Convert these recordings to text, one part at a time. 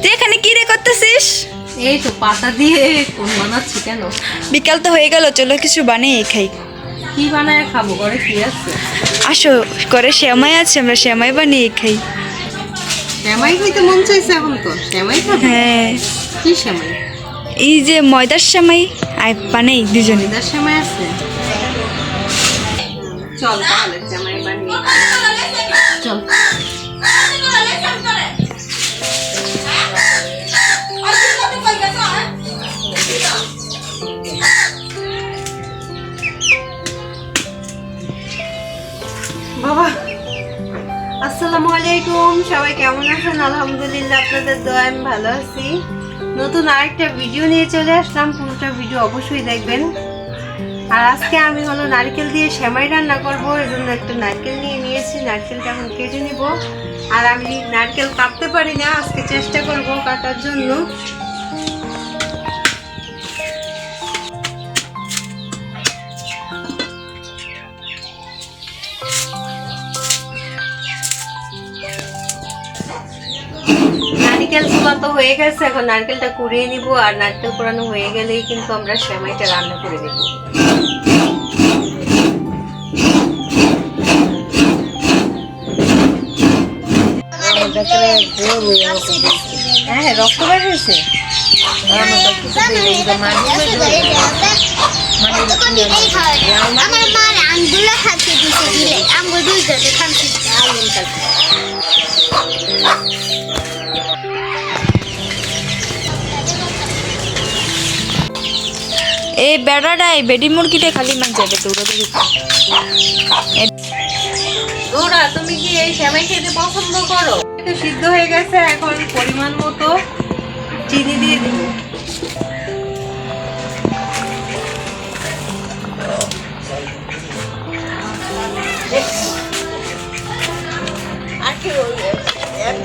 তুই এখানে কি রে করতেছিস? এই তো পাতা দিয়ে কোন বানাচ্ছি কেন? বিকাল তো হয়ে গেল চলো কিছু বানিয়ে খাই। কি বানায় খাব? ঘরে কি আছে? আসো করে শ্যামাই আছে আমরা শ্যামাই বানিয়ে খাই। শ্যামাই খাইতে মন চাইছে এখন তো। শ্যামাই খাবে? হ্যাঁ। কি শ্যামাই? এই যে ময়দার শ্যামাই আই বানাই দুজনে। ময়দার শ্যামাই আছে? চল তাহলে শ্যামাই বাবা, আসসালামু আলাইকুম। সবাই কেমন আছেন? আলহামদুলিল্লাহ, আপনাদের দোয়া আমি ভালো আছি। নতুন আরেকটা ভিডিও নিয়ে চলে আসলাম। পুরোটা ভিডিও অবশ্যই দেখবেন। আর আজকে আমি হলো নারকেল দিয়ে সেমাই রান্না করব। এর জন্য একটা নারকেল নিয়ে নিয়েছি। নারকেলটা এখন কেটে নিব। আর আমি নারকেল কাটতে পারি না। আজকে চেষ্টা করব কাটার জন্য। নারকেল কুড়া তো হয়ে গেছে এখন নারকেলটা কুড়িয়ে নিব আর নারকেল কুড়ানো হয়ে গেলেই কিন্তু আমরা সেমাইটা রান্না করে দেবো হ্যাঁ হ্যাঁ রক্ত বের হয়েছে। আমার মার আঙ্গুলা খাতে দিতে দিলে আঙ্গুল দুইটাতে খাচ্ছি এই বেড়াটাই বেডি মুরগিটা খালি মান যাবে দৌড়াদৌড়ি। দৌড়া, তুমি কি এই সেমাই খেতে পছন্দ করো? সিদ্ধ হয়ে গেছে, এখন পরিমাণ মতো চিনি দিয়ে দিব।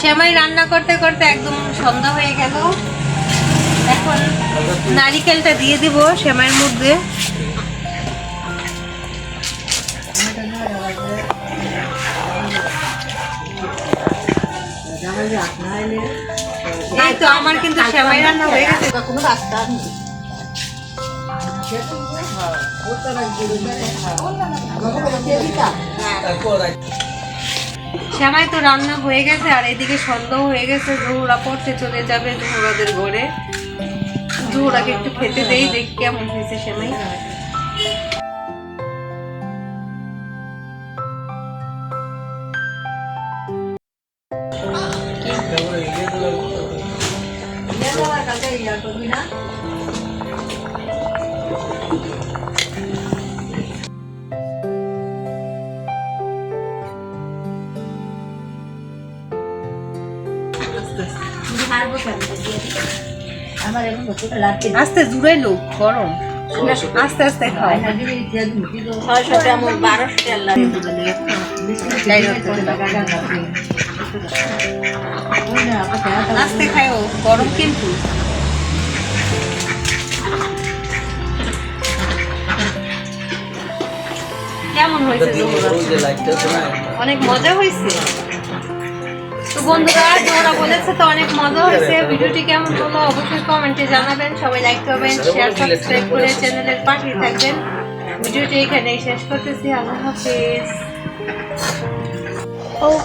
সেমাই রান্না করতে করতে একদম সন্ধ্যা হয়ে গেল। এখন নারিকেলটা দিয়ে দিব সেমাইয়ের মধ্যে। তো আমার কিন্তু সেমাই রান্না হয়ে গেছে। কোনো রাস্তা নেই শ্যামাই তো রান্না হয়ে গেছে আর এদিকে সন্দেহ হয়ে গেছে জহুরা পড়তে চলে যাবে জহুরাদের ঘরে। জহুরাকে একটু খেতে দেই দেখি কেমন হয়েছে শ্যামাই। আস্তে জুড়ে লো গরম। আস্তে আস্তে আস্তে গরম কিন্তু। কেমন হয়েছে অনেক মজা হয়েছে। বন্ধুরা তোমরা বলেছে তো অনেক মজা হয়েছে ভিডিওটি কেমন হলো অবশ্যই কমেন্টে জানাবেন সবাই লাইক করবেন শেয়ার সাবস্ক্রাইব করে চ্যানেলের পাশে থাকবেন ভিডিওটি এখানেই শেষ করতেছি আল্লাহ হাফেজ Oh,